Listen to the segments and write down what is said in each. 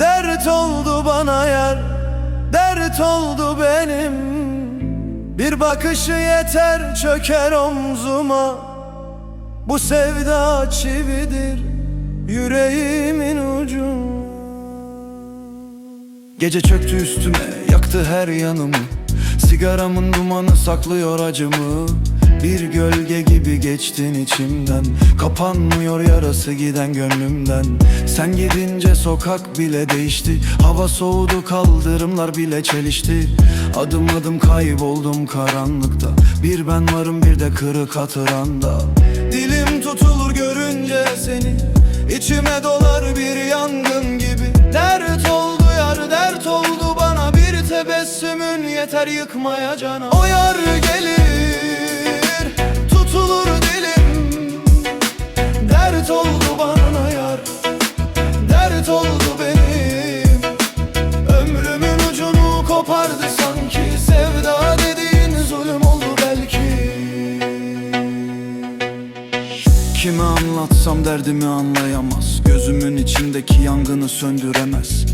Dert oldu bana yer Dert oldu benim. Bir bakışı yeter çöker omzuma. Bu sevda çividir Yüreğimin ucu. Gece çöktü üstüme yaktı her yanımı. Sigaramın dumanı saklıyor acımı Bir gölge gibi geçtin içimden. Kapanmıyor yarası giden gönlümden. Sen gidince sokak bile değişti. Hava soğudu kaldırımlar bile çelişti. Adım adım kayboldum karanlıkta. Bir ben varım bir de kırık hatıranda. Dilim tutulur görünce seni. İçime dolar bir yangın gibi. Dert oldu yar dert oldu bana. Bir tebessümün yeter yıkmaya cana. O yar gelir tutulur dilim. Dert oldu bana yar Dert oldu benim. Ömrümün ucunu kopardı sanki Sevda dediğin zulüm oldu belki. Kime anlatsam derdimi anlayamaz Gözümün içindeki yangını söndüremez.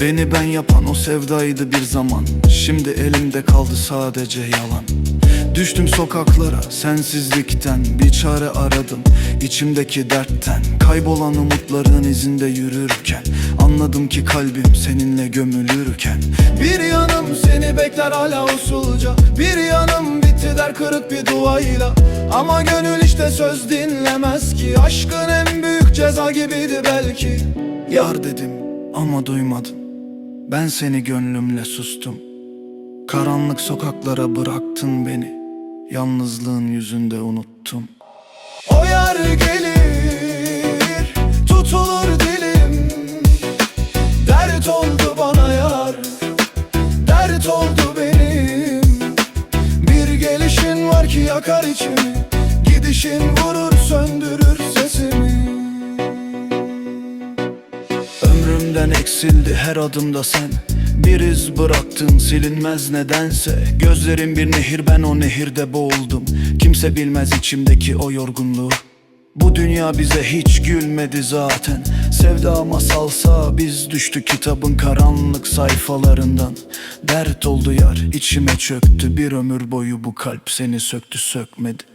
Beni ben yapan o sevdaydı bir zaman Şimdi elimde kaldı sadece yalan Düştüm sokaklara sensizlikten Bir çare aradım. İçimdeki dertten Kaybolan umutların izinde yürürken Anladım ki kalbim seninle gömülürken. Bir yanım seni bekler hala usulca Bir yanım bitti der kırık bir duayla. Ama gönül işte söz dinlemez ki Aşkın en büyük ceza gibiydi belki. Yar dedim ama duymadın Ben seni gönlümle sustum. Karanlık sokaklara bıraktın beni Yalnızlığın yüzünde unuttum. O yar gelir Tutulur dilim. Dert oldu bana yar Dert oldu benim. Bir gelişin var ki yakar içimi Gidişin vurur söndürür sesimi. Ömrümden eksildi her adımda sen Bir iz bıraktın silinmez nedense. Gözlerin bir nehir ben o nehirde boğuldum. Kimse bilmez içimdeki o yorgunluğu. Bu dünya bize hiç gülmedi zaten. Sevda masalsa biz düştük kitabın karanlık sayfalarından. Dert oldu yar içime çöktü. Bir ömür boyu bu kalp seni söktü sökmedi